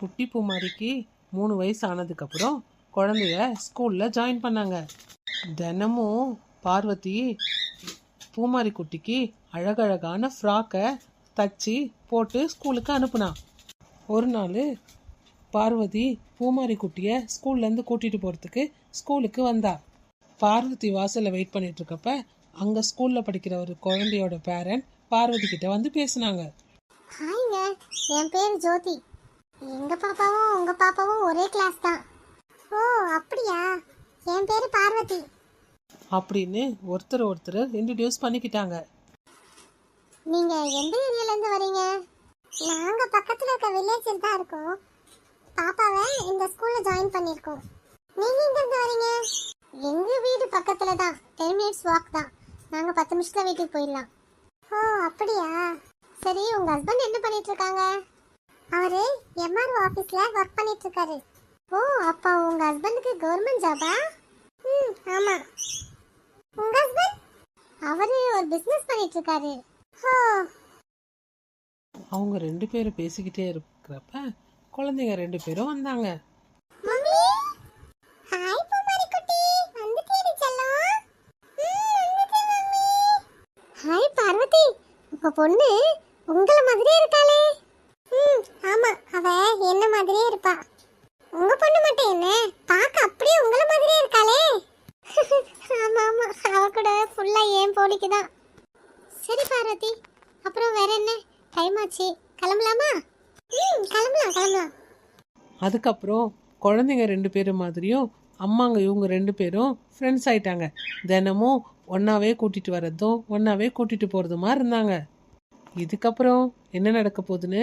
குட்டி பூமாரிக்கு மூணு வயசு ஆனதுக்கப்புறம் குழந்தைய ஸ்கூலில் ஜாயின் பண்ணாங்க. தினமும் பார்வதி பூமாரி குட்டிக்கு அழகழகான ஃப்ராக்கை தச்சு போட்டு ஸ்கூலுக்கு அனுப்புனான் ஒரு நாள் பார்வதி பூமாரி குட்டியை ஸ்கூல்லேருந்து கூட்டிகிட்டு போகிறதுக்கு ஸ்கூலுக்கு வந்தா. பார்வதி வாசலில் வெயிட் பண்ணிட்டு இருக்கப்ப அங்கே ஸ்கூலில் படிக்கிற ஒரு குழந்தையோட பேரண்ட் பார்வதி கிட்ட வந்து பேசுனாங்க. ஹாய்ங்க என் பேர் ஜோதி. எங்க பாப்பாவும் உங்க பாப்பாவும் ஒரே கிளாஸ் தான். ஓ அப்படியா? என் பேர் பார்வதி. அப்படின்னு ஒருத்தர் ஒருத்தர் இன்ட்ரடியூஸ் பண்ணிக்கிட்டாங்க. நீங்க எந்த ஏரியால இருந்து வரீங்க நாங்க பக்கத்துல இருக்க வில்லேஜில் தான் இருக்கோம். பாப்பாவை இந்த ஸ்கூல்ல ஜாயின் பண்ணிருக்கோம் நீங்க எங்க இருந்து வரீங்க எங்க வீடு பக்கத்துல தான். டென் மினிட்ஸ் வாக் தான். நாங்க பத்து நிமிஷத்துல வீட்டுக்கு போயிடலாம். ஓ அப்படியா? சரி உங்க ஹஸ்பண்ட் என்ன பண்ணிட்டு இருக்காங்க? அவரு எம்ஆர்ஓ ஆபீஸ்ல ஒர்க் பண்ணிட்டு இருக்காரு ஓ அப்ப உங்க ஹஸ்பண்டுக்கு கவர்மெண்ட் ஜாபா ம் ஆமா. உங்க ஹஸ்பண்ட் அவரு ஒரு பிசினஸ் பண்ணிட்டு இருக்காரு ஓ. அவங்க ரெண்டு பேரும் பேசிக்கிட்டே இருக்கிறப்ப குழந்தைங்க ரெண்டு பேரும் வந்தாங்க. மம்மி! ஹாய் பூமாரி குட்டி. வந்துட்டேடி செல்லம். ம், வந்துட்டேன் மம்மி. ஹாய் பார்வதி. உங்க பொண்ணு உங்கள மாதிரியே இருக்காளே. ம் ஆமா. அவ என்ன மாதிரியே இருப்பா. உங்க பொண்ணு மட்டும் என்ன? பார்க்க அப்படியே உங்கள மாதிரியே இருக்காளே. ஆமா ஆமா. அவ கூட ஃபுல்லா ஏன் போலிக்கு தான். சரி பார்வதி அப்புறம் வேற என்ன? டைம் ஆச்சு. கிளம்பலாமா? ம் கிளம்பலாம் கிளம்பலாம். அதுக்கப்புறம் குழந்தைங்க ரெண்டு பேரும் மாதிரியும் அம்மாங்க இவங்க ரெண்டு பேரும் ஃப்ரெண்ட்ஸ் ஆயிட்டாங்க. தினமும் ஒன்றாவே கூட்டிகிட்டு வர்றதும் ஒன்றாவே கூட்டிகிட்டு போகிறதுமா இருந்தாங்க. இதுக்கப்புறம் என்ன நடக்க போகுதுன்னு